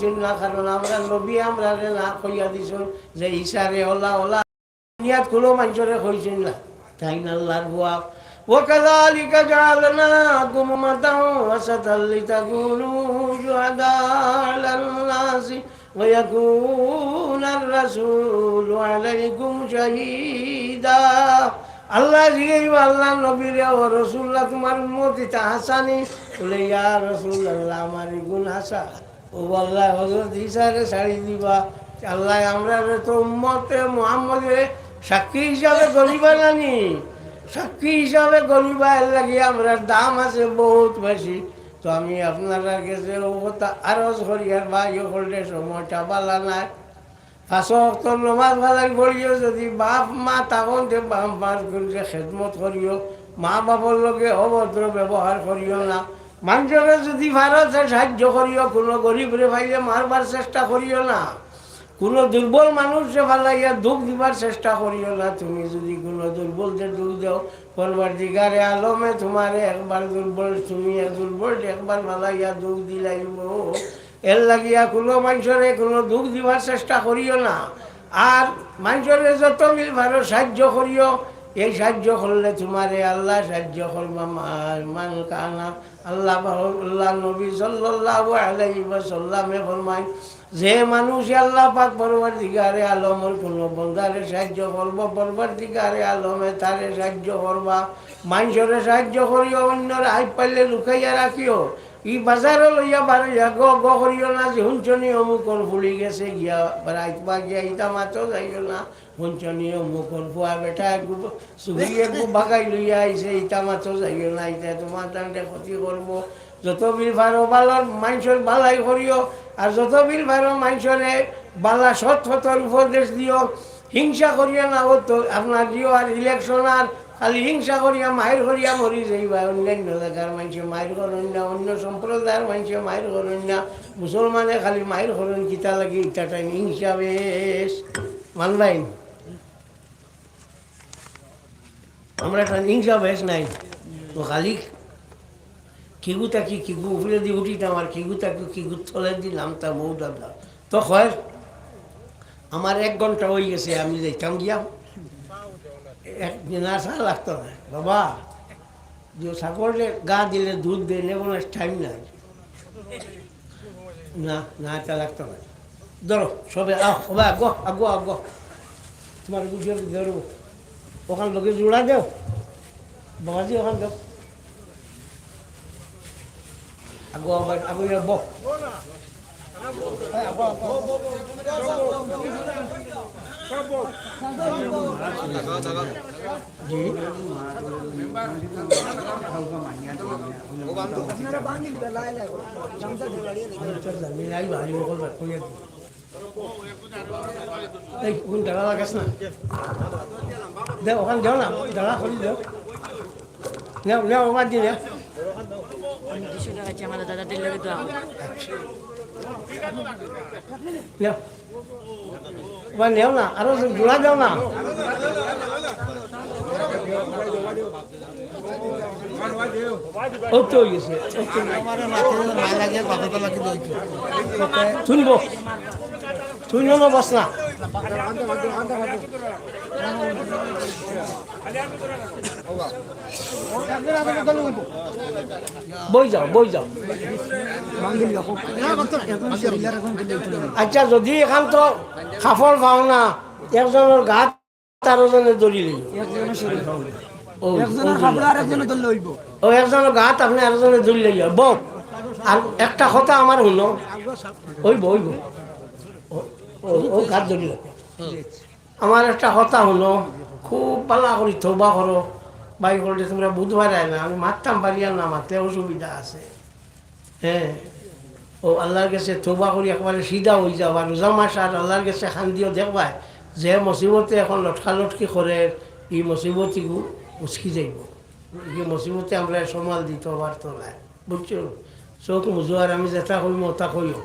কইছেন না কারণ আমরা নবী আমরা না কইয়া দিছেন যে ইশারে ওলা ওলা দুনিয়াত কোনো মানুষরে কইছেন না তাই না আল্লাহর বুয়া وكذلك جعلناكم أمة وسطا لتكونوا شهداء على الناس ويكون الرسول عليكم شهيدا আল্লাহ জিগাইব আল্লাহ নবীরে ও রসুল্লাহ তোমার উন্মতি হাসানি বলে ইয়া রসুল্লাহ আমার গুণ হাসা ও আল্লাহ হজরত ইসারে ছাড়ি দিবা। আল্লাহ, আমরা তো উম্মতে মোহাম্মদের সাক্ষী হিসাবে গরিবা নানি সাক্ষী হিসাবে গরিবা লাগে আমরা দাম আছে বহুত বেশি। তো আমি আপনারা কাছে ও কথা আরজ করিয়ার বা ইয়ে করলে সময়টা বালা নাই। ফাঁসক নমাজ ভালাই পড়িও যদি বাপ, মা তখন যে বাপ মার খেদমত করিও মা বাবার লগে অভদ্র ব্যবহার করিও না। মানুষকে যদি ভারতে সাহায্য করিও, কোনো গরিবরে ভাইলে মারবার চেষ্টা করিও না। কোনো দুর্বল মানুষে ভালাইয়া দুঃখ দিবার চেষ্টা করিও না। তুমি যদি কোনো দুর্বলদের দুঃখ দাও পরবার দিগারে আলমে তোমারে একবার দুর্বল, তুমি দুর্বল একবার ভালাইয়া দুঃখ দিলাইব। এর লাগিয়া কোনো মানুষরে কোনো দুঃখ দিবার চেষ্টা করিও না। আর মানুষরে যত মিল ভালো সাহায্য করিও এই সাহায্য করলে তোমারে আল্লাহ সাহায্য করবা কানা। আল্লাহ আল্লাহ নবী সাল্লাহ ফরমায়, যে মানুষ আল্লাহ পাক পরবার দিগারে আলমের কোনো বন্ধারে সাহায্য করব পরবার দিগারে আলমে তারে সাহায্য করবা। মানুষরে সাহায্য করিও, অন্যরা আই পাইলে লুকাইয়া রাখিও। ই বাজারে লইয়া বাড়িয়া গ গ করিও না যে হুঞ্চনি অমুকর ফুলি গেছে গিয়া, রাইত বা গিয়া ইটা মাতো যাইও না হুঞ্চনি অমুকর ফুয়া বেটা একটু সুগি একটু বাগাই লইয়া আইছে, ইটা মাতো যাইও না, ইটা তোমার তান্তে ক্ষতি করব। যত বিল ভারো বালার মানুষের বালাই করিও আর যত বিল ভারো মানুষরে বালা সৎ সতর উপদেশ দিও হিংসা করিয়া না ও তো আপনার দিও আর ইলেকশন আর খালি হিংসা করিয়া মায়ের করিয়া মরি যাইবা, অন্যান্য জায়গার মানুষে মায়ের করেন না, অন্য সম্প্রদায়ের মানুষে মায়ের করেন না। মুসলমানে খালি মায়ের করেন কিতা লাগে ইটা টাইম হিংসা বেশ মানবাইন আমরা একটা হিংসা বেশ নাই। তো খালি কিগু তাকি কিগু উপরে দিয়ে উঠিতাম আর কিগু তাকি কিগু তলে দিলাম তা বউ দাদা তো হয় আমার এক ঘণ্টা হয়ে গেছে, আমি যাইতাম গিয়া। এক নাশা লাগতো না বাবা যে সাপোর্টে গা দিলে দুধ দেয় নেব না টাইম নাই না না এটা লাগতো না ধরো সবে সবাই আগো আগো আগো তোমার বুঝিয়ে ধরবো ওখান লোকে জোড়া দেও বাবাজি ওখান দেও আগো আবার আগো বো এই কোন টাকা লাগাস না দেও ওখান দেও না টাকা খুলি দেও নেও নেও ওখান দিয়ে নেও দুশো টাকা আছে আমাদের দাদাদের লেগে তো ওখান নেও না আরও জোড়া দেও না শুনব শুনব না বস না। বই যাও বই যাও। আচ্ছা যদি এখান তো খাফর পাও না একজনের গাত তারো জনে দড়ি লইব ও, ও। একজনের গাত আপনি আরেকজনে দড়ি লইয়া বক আর একটা কথা আমার হলো ওইব ওইব আমার একটা কথা হলো, খুব পালা করি, থবা করো। বাই করলে তোমরা বুধবার আয় না আমি মারতাম পারি না মারতে অসুবিধা আছে। হ্যাঁ ও আল্লাহর কাছে তোবা করি, একবারে সিধা হয়ে যাও আর রোজা মাস আর আল্লাহর কাছে খান্দিও দেখবাই যে মুসিবতে এখন লটকা লটকি করে এই মুসিবতিগু উচকি যাইব। এই মুসিবতে আমরা সমাল দিতে পারতো না। বুঝছ? চোখ মুজোয়ার, আমি যেটা কইম, ওটা কইও।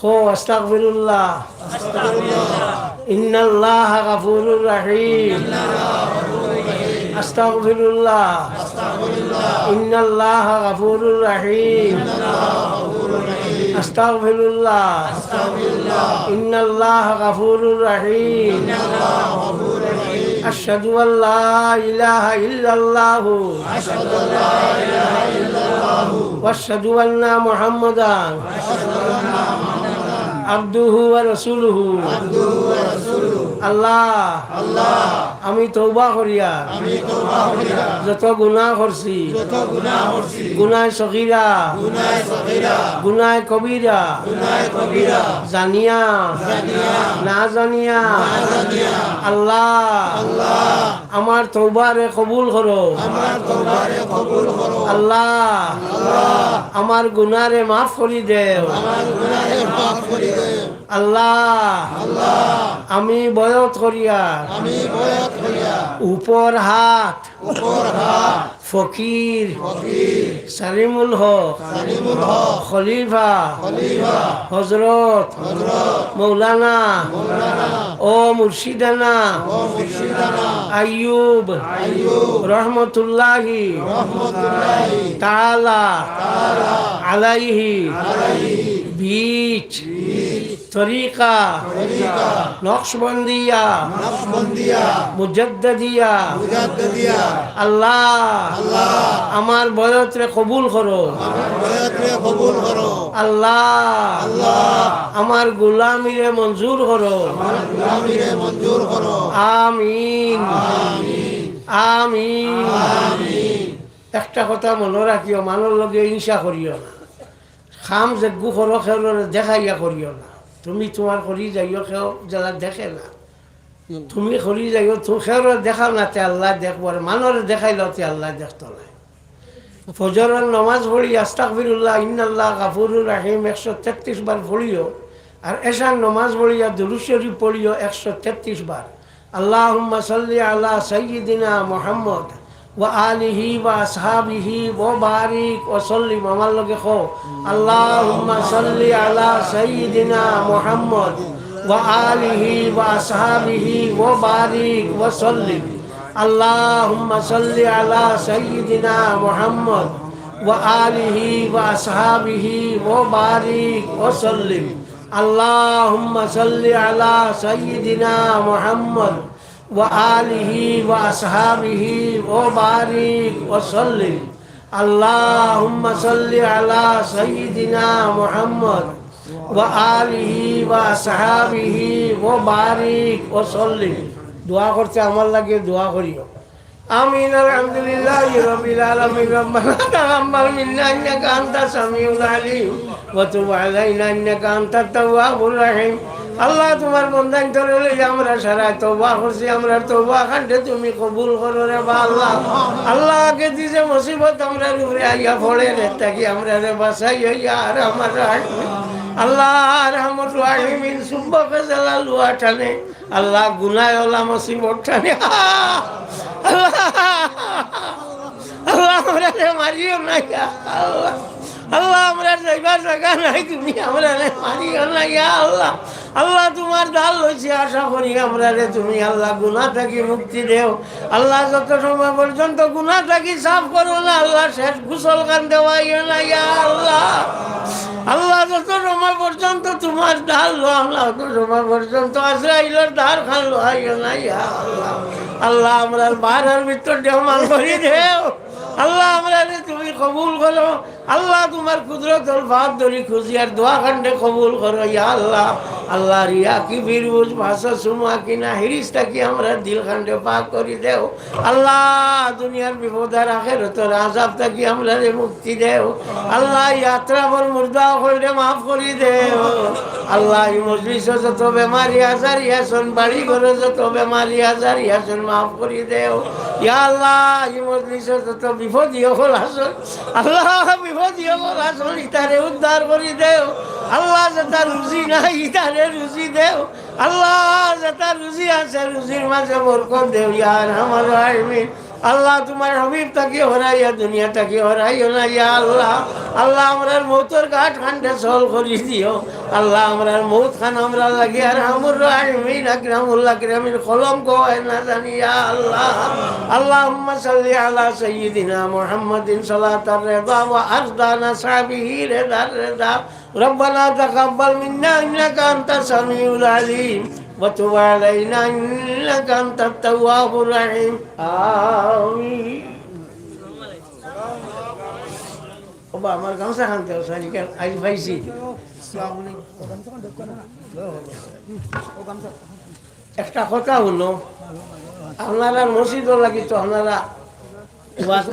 خو استغفر الله استغفر الله ان الله غفور رحيم. ان الله استغفر الله استغفر الله ان الله غفور رحيم. ان الله استغفر الله استغفر الله ان الله غفور رحيم. ان الله غفور رحيم. أشهد أن لا إله إلا الله. أشهد أن لا إله إلا الله. وأشهد أن محمدا اشهد أن محمدا আব্দুহু ওয়া রাসূলুহু। আল্লাহ আল্লাহ আমি তওবা করিয়া আমি তওবা করিয়া। যত গুনাহ করছি। গুনাহ সগীরা। গুনাহ কবিরা। জানিয়া। না জানিয়া। আল্লাহ। আমার তওবারে কবুল করো। আল্লাহ। আমার গুনারে মাফ করি দেও। আল্লাহ। আমি বয়ত করিয়া। উপর হাত। ফকির। সালিমুল হক। খলিফা। হযরত মৌলানা। ও মুর্শিদানা। আইয়ুব। রহমাতুল্লাহি। আলাইহি। আলাইহি। বীজ। তরিকা। নকশবন্দিয়া। মুজদ্দিয়া আল্লাহ। আমার বয়ত্রে কবুল করো। আল্লাহ। আমার গুলামিরে মঞ্জুর করো। আমিন। আমিন। একটা কথা মনে রাখিও মানুষ লগে হিংসা করিও না। খাম যে করো খেও দেখাইয়া করিও না। তুমি তোমার করি যাইও খেও যারা দেখে না। তুমি করি যাইও তো খেও দেখাও না তে আল্লাহ দেখব আর মানুষ দেখাইলেও তে আল্লাহ দেখতো না ফজরের নমাজ পড়ি আস্তাকফিরুল্লাহ ইন্নাল্লাহ গাফুরুর রাহিম একশো তেত্রিশ বার পড়িও আর এসার নমাজ পড়িয়া দুরুশরী পড়িও একশো তেত্রিশ বার আল্লাহ সাল্লি আলা সৈয়দিনা মোহাম্মদ। ও আলিহি বা আসহাবিহি ও বারিক ও সল্লিম আমার লগে খো আল্লাহ সাল্লি আলা সৈয়দিনা মোহাম্মদ ও আলিহি বা আসহাবিহি ও বারিক ও সল্লিম اللهم صل على سيدنا محمد وآله وأصحابه وبارك وسلم اللهم صل على سيدنا محمد وآله وأصحابه وبارك وسلم اللهم صل على سيدنا محمد وآله وأصحابه وبارك وسلم দোয়া করতে আমার লাগে দোয়া করিও আমিন আলহামদুলিল্লাহ রবিল আলামিন রব্বানা তাকাব্বাল মিন্না ইন্নাকা আনতাস সামিউল আলিম ওয়া তুব আলাইনা ইন্নাকা আনতাত তাওয়াবুর রহিম আল্লাহ তোমার বন্ধান ধরে আমরা সারা তওবা করছি, আমরা তওবা খান্ডে তুমি কবুল করো রে বা আল্লাহ। আল্লাহ আল্লাহকে দিছে মুসিবত, আমরা উপরে আইয়া পড়ে রে, তাকি আমরা রে বাসাই হইয়া আর আমার আল্লাহ আল্লাহ ওলা আল্লাহ আল্লাহ আমরা ইয়া আল্লাহ। আল্লাহ আমরা যাইবার জায়গা নাই, তুমি আমরা মারিও না আল্লাহ। আল্লাহ তোমার দাল লইছি, আশা করি আমরা রে তুমি আল্লাহ গুনা থাকি মুক্তি দেও। আল্লাহ যত সময় পর্যন্ত গুনা থাকি সাফ করো না, আল্লাহ শেষ গুসল গান দেওয়াইও না, ইয়া আল্লাহ। আল্লাহ যত সময় পর্যন্ত তোমার ডাল লো আল্লাহ তত সময় পর্যন্ত আজরাইলের ধার খান লো আইও না, ইয়া আল্লাহ। আল্লাহ আমরা বাহার ভিতর দেওয়াল করি দেও। আল্লাহ আমরা তুমি কবুল করো, আল্লাহ তোমার কুদরত ভাত ধরি খুশি আর দোয়া খান্ডে কবুল করো, ইয়া আল্লাহ। আল্লাহ রিয়া কি বীরবুজ ভাষা সুমা কিনা হিরিসটা কি আমরা দিল খান্ডে পাক করি দেও আল্লাহ, দুনিয়ার বিপদার আখের তোর আজাব থাকি আমরা রে মুক্তি দেও আল্লাহ, যাত্রা বল মুর্দা হইলে মাফ করি দেও আল্লাহ মজলিস যত বেমারি আজার ইয়াসন বাড়ি ঘরে যত বেমারি আজার ইয়াসন মাফ করি দেও ইয়া আল্লাহ মজলিস যত বিপদী হল আসন, আল্লাহ বিপদী হল আসন, ইতারে উদ্ধার করি দেও আল্লাহ যেটা রুজি নাই ইতারে রুজি দেও। আল্লাহ যেটা রুজি আছে, রুজির মাঝে বরকত দেও ইয়ার আমার আমিন আল্লাহ তোমার হবিব তাকে হরাইয়া দুনিয়া তাকে হরাইও না, ইয়া আল্লাহ। আল্লাহ আমরার মৌতর ঘাট খান্ডে সল করি দিও। আল্লাহ আমরার মৌত খান আমরা লাগি আর আমর রাহিমিন আকরামুল্লাহ কিরামিন কলম কো না জানি, ইয়া আল্লাহ। আল্লাহুম্মা সাল্লি আলা সাইয়্যিদিনা মুহাম্মাদিন, সালাতার রিদা ওয়া আরদানা সাবিহি রিদার রিদা। ربنا تقبل منا انك انت السميع العليم وتب علينا انك انت التواب الرحيم امين বাবা আমার গামছা খানতে সারিকার আজ পাইছি একটা কথা হলো আপনারা মসজিদও লাগি তো আপনারা ওয়াজ